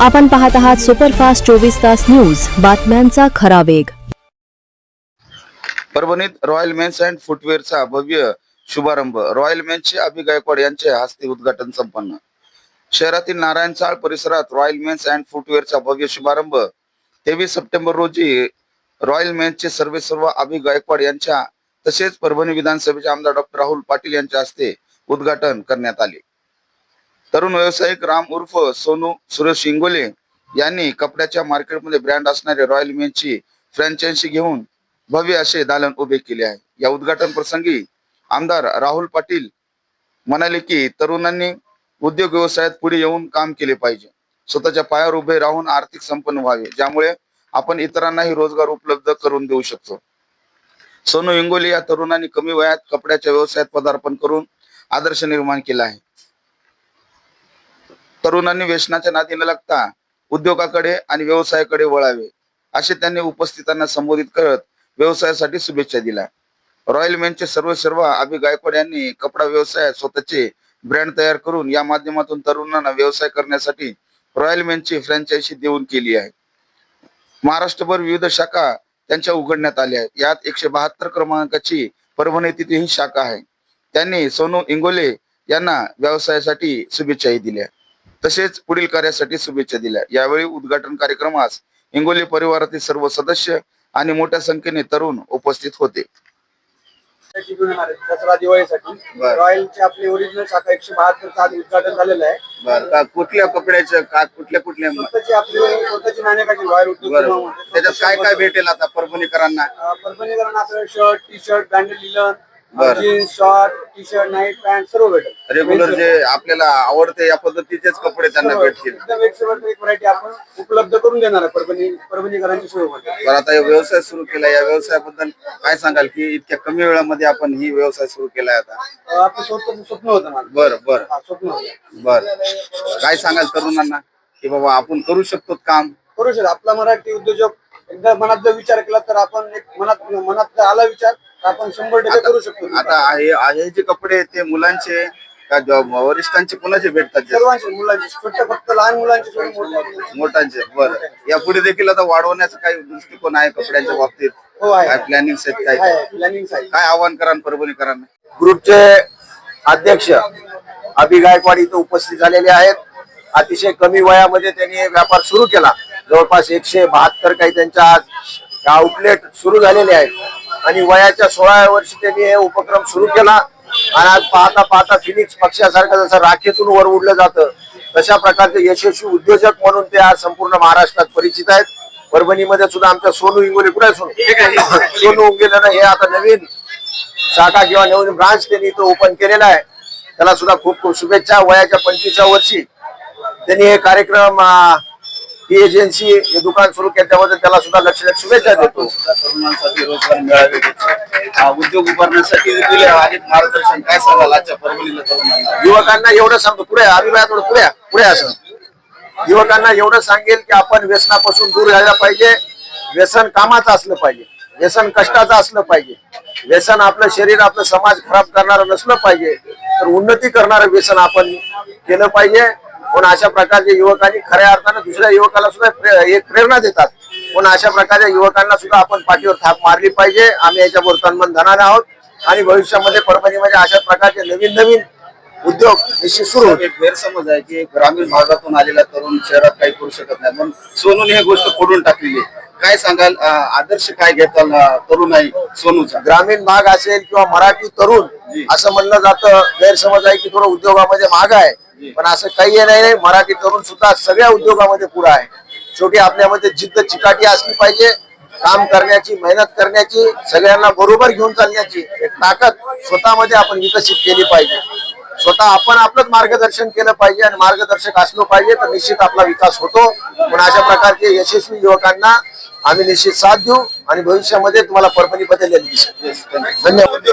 आपण पाहत आहात सुपरफास्ट चोवीस तास न्यूज. बातम्यांचा खरा वेग. परभणीत रॉयल मेन्स अँड फुटवेअरचा भव्य शुभारंभ. रॉयल मेन्सचे अभि गायकवाड यांच्या हस्ते उद्घाटन संपन्न. शहरातील नारायण चाळ परिसरात रॉयल मेन्स अँड फुटवेअरचा भव्य शुभारंभ. तेवीस सप्टेंबर रोजी रॉयल मेन्सचे सर्वेसर्व अभि गायकवाड यांच्या तसेच परभणी विधानसभेचे आमदार डॉक्टर राहुल पाटील यांच्या हस्ते उद्घाटन करण्यात आले. तरुण व्यावसायिक राम उर्फ सोनू सुरेश इंगोले यांनी कपड्याच्या मार्केटमध्ये ब्रँड असणारे रॉयल मेनची फ्रँचायझी घेऊन भव्य असे दालन उभे केले आहे. या उद्घाटन प्रसंगी आमदार राहुल पाटील म्हणाले की तरुणांनी उद्योग व्यवसायात पुढे येऊन काम केले पाहिजे. स्वतःच्या पायावर उभे राहून आर्थिक संपन्न व्हावे ज्यामुळे आपण इतरांनाही रोजगार उपलब्ध करून देऊ शकतो. सोनू इंगोले या तरुणांनी कमी वयात कपड्याच्या व्यवसायात पदार्पण करून आदर्श निर्माण केला आहे. तरुणांनी व्यसनाच्या नादी न लागता उद्योगाकडे आणि व्यवसायाकडे वळावे असे त्यांनी उपस्थितांना संबोधित करत व्यवसायासाठी शुभेच्छा दिल्या. रॉयल मेनचे सर्व सर्व अभि गायकवाड यांनी कपडा व्यवसायात स्वतःचे ब्रँड तयार करून या माध्यमातून तरुणांना व्यवसाय करण्यासाठी रॉयल मेनची फ्रँचायझी देऊन केली आहे. महाराष्ट्रभर विविध शाखा त्यांच्या उघडण्यात आल्या आहेत. यात एकशे बहात्तर क्रमांकाची परभणी ही शाखा आहे. त्यांनी सोनू इंगोले यांना व्यवसायासाठी शुभेच्छाही दिल्या. तसेच पुढील कार्यासाठी शुभेच्छा दिल्या. यावेळी उद्घाटन कार्यक्रमास इंगोले परिवारातील सर्व सदस्य आणि मोठ्या संख्येने तरुण उपस्थित होते. दसरा दिवाळीसाठी. रॉयलची आपली ओरिजिनल शाखा एकशे आज उद्घाटन झालेलं आहे. कुठल्या कपड्याचं का कुठल्या कुठल्या स्वतःची आपली रॉयल त्याच्यात काय काय भेटेल आता परभणीकरांना? अं, परभणीकरण आपलं शर्ट टी शर्ट ब्रँडेड लिलन बरं. Jeans short T shirt night pant सर्व भेटेल. रेग्युलर जे आपल्याला आवडते या पद्धतीचेच कपडे त्यांना सर्व. भेटतील. एकदम एक सर्व एक व्हरायटी आपण उपलब्ध करून देणार आहे परभणी परभणीकरांची सोयीमध्ये तर आता हे व्यवसाय सुरू केला या व्यवसायाबद्दल काय सांगाल की इतक्या कमी वेळामध्ये आपण ही व्यवसाय सुरू केलाय आता? आपलं स्वतःचं स्वप्न होतं माझं. बर बर. हा, स्वप्न होतं. बर. काय सांगाल तरुणांना? की बाबा आपण करू शकतो काम? करू शकतो. आपला मराठी उद्योजक एकदा मनात जर विचार केला तर आपण एक मनात मनात जर आला विचार. आपण शंभर टक्के करू शकतो. आता हे हे जे कपडे आहेत ते मुलांचे का ज- वरिष्ठांचे कोणाचे भेटतात जास्त? सर्वांचे मुलांचे. फक्त लहान मुलांचे सोडून मोठ्या मुलांचे. मोठ्यांचे बर. यापुढे देखील आता वाढवण्याचा काही दृष्टिकोन आहे कपड्यांच्या बाबतीत? हो आहे. काय प्लॅनिंग आहेत काय? आहे प्लॅनिंग आहे काय आव्हान करा परभणीकरांना? ग्रुपचे अध्यक्ष अभि गायकवाड इथं उपस्थित झालेले आहेत. अतिशय कमी वयामध्ये त्यांनी व्यापार सुरू केला. जवळपास एकशे बहात्तर काही त्यांच्या आज आउटलेट सुरू झालेले आहेत. आणि वयाच्या सोळाव्या वर्षी त्यांनी हे उपक्रम सुरू केला. आणि आज पाहता पाहता फिनिक्स पक्षासारखं जसं राखेतून वर उडलं जातं तशा प्रकारचे यशस्वी उद्योजक म्हणून ते आज संपूर्ण महाराष्ट्रात परिचित आहेत. परभणीमध्ये सुद्धा आमच्या सोनू इंगोले कुठे सोनू? सोनू इंगोले हे आता नवीन शाखा किंवा नवीन ब्रांच त्यांनी इथं ओपन केलेला आहे. त्याला सुद्धा खूप खूप शुभेच्छा. वयाच्या पंचवीसच्या वर्षी त्यांनी हे कार्यक्रम ही एजन्सी हे दुकान सुरू केलं त्याबद्दल त्याला सुद्धा लक्ष शुभेच्छा देतो तरुणांसाठी रोजगार मिळावे हा उद्योग उभारण्यासाठी मार्गदर्शन काय सांगाल आजच्या परभणीला तरुणांना? युवकांना एवढं सांगतो पुढे अभिप्राय थोडं पुढे पुढे असं युवकांना एवढं सांगेल की आपण व्यसनापासून दूर राहायला पाहिजे. व्यसन कामाचं असलं पाहिजे. व्यसन कष्टाचं असलं पाहिजे. व्यसन आपलं शरीर आपलं समाज खराब करणारं नसलं पाहिजे. तर उन्नती करणारं व्यसन आपण केलं पाहिजे. म्हणून अशा प्रकारचे युवकांनी खऱ्या अर्थानं दुसऱ्या युवकाला सुद्धा एक प्रेरणा देतात. म्हणून अशा प्रकारच्या युवकांना सुद्धा आपण पाठीवर थाप मारली पाहिजे. आम्ही याच्यावर तन्मन धनार आहोत. आणि भविष्यामध्ये परभणीमध्ये अशा प्रकारचे नवीन नवीन उद्योग निश्चित सुरू एक गैरसमज आहे की ग्रामीण भागातून आलेला तरुण शहरात काही करू शकत नाही. पण सोनूने ही गोष्ट फोडून टाकलेली आहे. काय सांगाल? आदर्श काय घेताल तरुण आहे सोनूचा? ग्रामीण भाग असेल किंवा मराठी तरुण. असं म्हणलं जातं. गैरसमज आहे की थोडं उद्योगामध्ये माग आहे. पण असं काही नाही मराठी तरुण सुद्धा सगळ्या उद्योगामध्ये पुढे आहे. शेवटी आपल्यामध्ये जिद्द चिकाटी असली पाहिजे काम करण्याची मेहनत करण्याची सगळ्यांना बरोबर घेऊन चालण्याची एक ताकद स्वतःमध्ये आपण विकसित केली पाहिजे. स्वतः आपण आपलंच मार्गदर्शन केलं पाहिजे आणि मार्गदर्शक असलो पाहिजे तर निश्चित आपला विकास होतो. पण अशा प्रकारचे यशस्वी युवकांना आम्ही निश्चित साथ देऊ आणि भविष्यामध्ये तुम्हाला परभणी बदललेली दिसेल. धन्यवाद.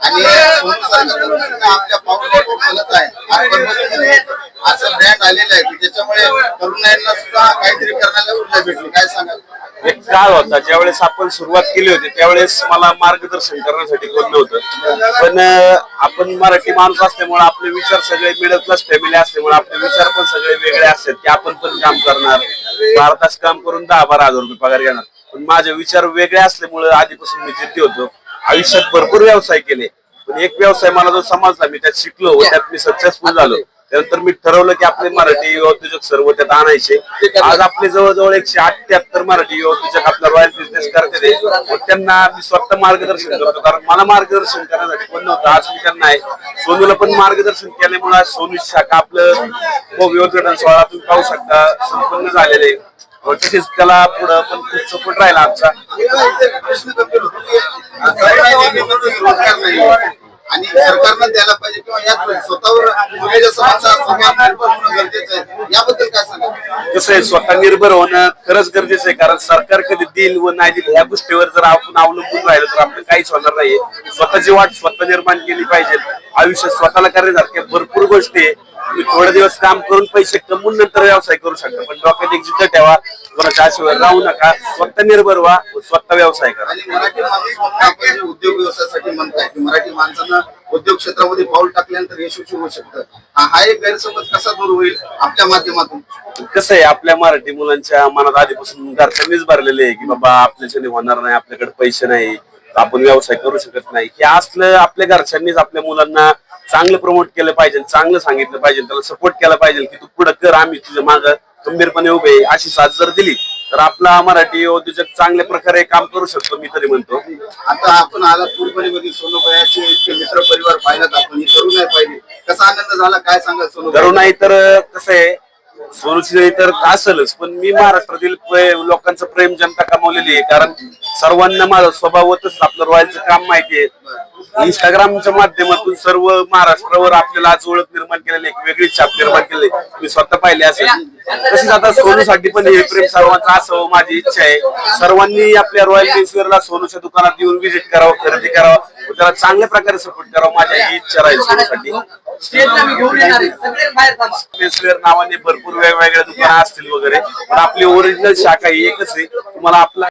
आणि आपल्या पावलावर चालत आहे. असं ब्रँड आलेलं आहे. की ज्याच्यामुळे तरुणांना सुद्धा काहीतरी करण्याला ऊर्जा भेटली. काय सांगाल? एक काळ होता. ज्यावेळेस आपण सुरुवात केली होती त्यावेळेस मला मार्गदर्शन करण्यासाठी कोण होतं. पण आपण मराठी माणूस असल्यामुळे आपले विचार सगळे मिडल क्लास फॅमिली असल्यामुळे आपले विचार पण सगळे वेगळे असतात की आपण पण काम करणार. भारतास काम करून दहा बारा हजार रुपये पगार घेणार. पण माझे विचार वेगळे असल्यामुळे आधीपासून मी जिद्दी होतो. आयुष्यात भरपूर व्यवसाय केले. पण एक व्यवसाय मला जो समजला मी त्यात शिकलो व त्यात मी सक्सेसफुल झालो. त्यानंतर मी ठरवलं की आपले मराठी उद्योजक सर्व त्यात आणायचे. आज आपले जवळजवळ एकशे अठ्ठ्याहत्तर मराठी युवा उद्योजक आपला रॉयल बिझनेस करते व त्यांना मी स्वतः मार्गदर्शन करतो. कारण मला मार्गदर्शन करण्यासाठी पण नव्हतं आज मी त्यांना आहे. सोनूला पण मार्गदर्शन केल्यामुळे आज सोनूची शाखा आपलं भव्य उद्घाटन सोहळा तुम्ही पाहू शकता संपन्न झालेले. आहे. तसेच त्याला पुढं पण खूप सपोर्ट राहिला आमचा. आणि सरकारनं द्यायला पाहिजे किंवा यात स्वतःवर गरजेचं आहे. याबद्दल काय सांगा कसं आहे स्वतः निर्भर होणं खरंच गरजेचं आहे कारण सरकार कधी देईल व नाही देईल ह्या गोष्टीवर जर आपण अवलंबून राहिलं तर आपलं काहीच होणार नाहीये. स्वतःची वाट स्वतः निर्माण केली पाहिजे. आयुष्यात स्वतःला करण्यासारख्या भरपूर गोष्टी आहे. थोडे दिवस काम करून पैसे कमवून नंतर व्यवसाय करू शकता. पण डोक्यात एक जिद्द ठेवा कोणाच्या आशेवर राहू नका स्वतः निर्भर व्हा स्वतः व्यवसाय करा. आणि मराठी माणूस म्हणून आपण जे उद्योग व्यवसायासाठी म्हणताय की मराठी माणसानं उद्योग क्षेत्रामध्ये पाऊल टाकल्यानंतर यशस्वी होऊ शकतं. हा हा एक गैरसमज कसा दूर होईल आपल्या माध्यमातून? कसं आहे आपल्या मराठी मुलांच्या मनात आधीपासून घरच्यांनीच भरलेले आहे की बाबा आपल्याच्याने होणार नाही आपल्याकडे पैसे नाही आपण व्यवसाय करू शकत नाही. हे असलं आपल्या घरच्यांनीच आपल्या मुलांना चांगलं प्रमोट केलं पाहिजे चांगलं सांगितलं पाहिजे त्याला सपोर्ट केला पाहिजे की तू पुढे कर आम्ही तुझ्या माग खंबीरपणे उभे. अशी साथ जर दिली तर आपला मराठी उद्योजक चांगल्या प्रकारे काम करू शकतो मी तरी म्हणतो. आता आपण आलात पूर्वपणीमध्ये सोनोबायाचे इतके मित्र परिवार पाहिलात आपण करू नाही पाहिजे कसा आनंद झाला काय सांगाल सोनोबाई? करू नाही तर कसं आहे सोनूची तर असेलच पण मी महाराष्ट्रातील लोकांचं प्रेम जनता कमावलेली आहे कारण सर्वांना माझा स्वभावतच आपलं रॉयलचं काम माहिती आहे. इंस्टाग्रामच्या माध्यमातून सर्व महाराष्ट्रावर आपल्याला आज ओळख निर्माण केलेली एक वेगळी छाप निर्माण केली मी स्वतः पाहिले असेल. तसेच आता सोनूसाठी पण हे प्रेम सर्वांचं असावं माझी इच्छा आहे. सर्वांनी आपल्या रॉयल बेन्सवेअरला सोनूच्या दुकानात येऊन व्हिजिट करावं खरेदी करावं. त्याला चांगल्या प्रकारे सपोर्ट करावं माझी ही इच्छा राहील सोनूसाठी. स्टेजला नावाने भरपूर वेगवेगळ्या दुकानं असतील वगैरे पण आपली ओरिजिनल शाखा ही एकच आहे. तुम्हाला आपला